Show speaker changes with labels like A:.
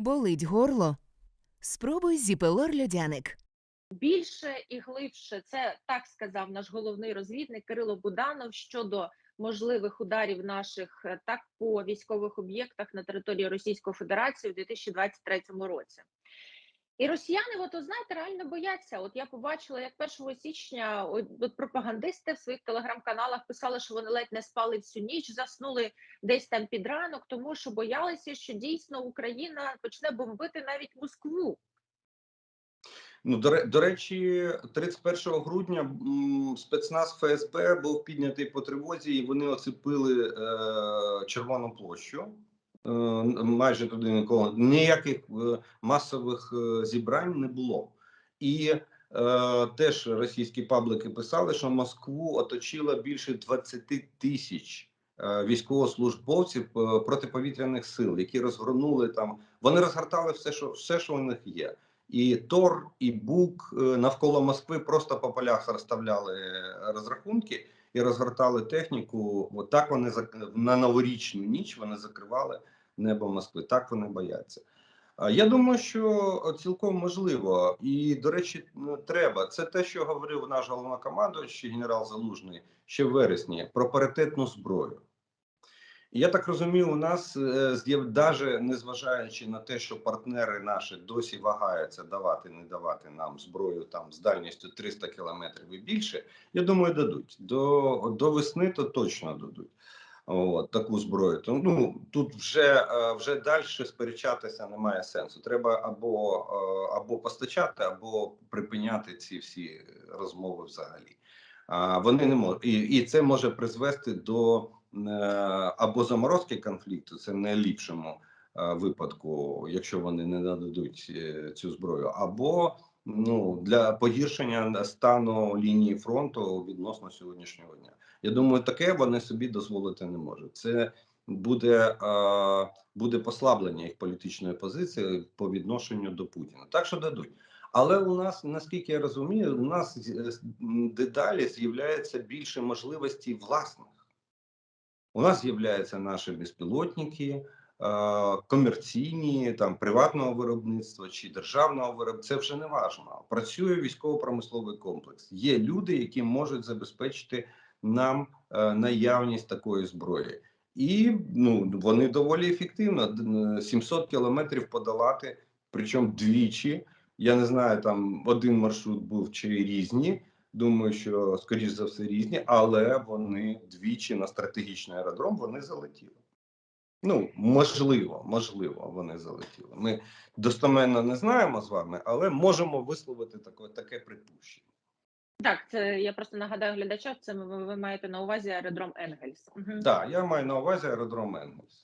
A: Болить горло? Спробуй зіпелор льодяник.
B: Більше і глибше це так сказав наш головний розвідник Кирило Буданов щодо можливих ударів наших е, так по військових об'єктах на території Російської Федерації у 2023 році. І росіяни, от ви знаєте, реально бояться. От я побачила, як 1 січня от, от пропагандисти в своїх телеграм-каналах писали, що вони ледь не спали всю ніч, заснули десь там під ранок, тому що боялися, що дійсно Україна почне бомбити навіть Москву.
C: Ну, до, до речі, 31 грудня спецназ ФСБ був піднятий по тривозі, і вони оцепили е, Червону площу. Е, майже туди нікого ніяких е, масових е, зібрань не було. І теж російські паблики писали, що Москву оточило більше 20 тисяч військовослужбовців протиповітряних сил, які розгорнули там. Вони розгортали все, що все, що у них є і Тор, і Бук навколо Москви просто по полях розставляли розрахунки і розгортали техніку. От так вони на новорічну ніч вони закривали небо Москви. Так вони бояться. Я думаю, що цілком можливо, і до речі, треба. Це те, що говорив наш головнокомандуючий генерал Залужний ще в вересні про паритетну зброю. Я так розумію, у нас е, з'яв даже незважаючи на те, що партнери наші досі вагаються давати, не давати нам зброю там з дальністю 300 кілометрів і більше. Я думаю, дадуть до, до весни, то точно дадуть. От таку зброю. То ну тут вже е, вже далі сперечатися немає сенсу. Треба або е, або постачати, або припиняти ці всі розмови взагалі. Вони не можуть, і, і це може призвести до е, або заморозки конфлікту, це в найліпшому е, випадку, якщо вони не нададуть е, цю зброю, або ну для погіршення стану лінії фронту відносно сьогоднішнього дня. Я думаю, таке вони собі дозволити не можуть. Це буде, буде послаблення їх політичної позиції по відношенню до Путіна. Так що дадуть. Але у нас, наскільки я розумію, у нас е, дедалі з'являється більше можливостей власних. У нас з'являються наші безпілотники, е, комерційні, там приватного виробництва чи державного виробництва. Це вже не важливо. Працює військово-промисловий комплекс. Є люди, які можуть забезпечити нам е, наявність такої зброї. І ну вони доволі ефективно. Д- 700 кілометрів подолати, причому двічі. Я не знаю, там один маршрут був чи різні. Думаю, що скоріш за все різні, але вони двічі на стратегічний аеродром вони залетіли. Ну, можливо, можливо, вони залетіли. Ми достоменно не знаємо з вами, але можемо висловити таке, таке припущення.
B: Так, це я просто нагадаю глядачам. Це ви, ви маєте на увазі аеродром Енгельс.
C: Так, я маю на увазі аеродром Енгельс.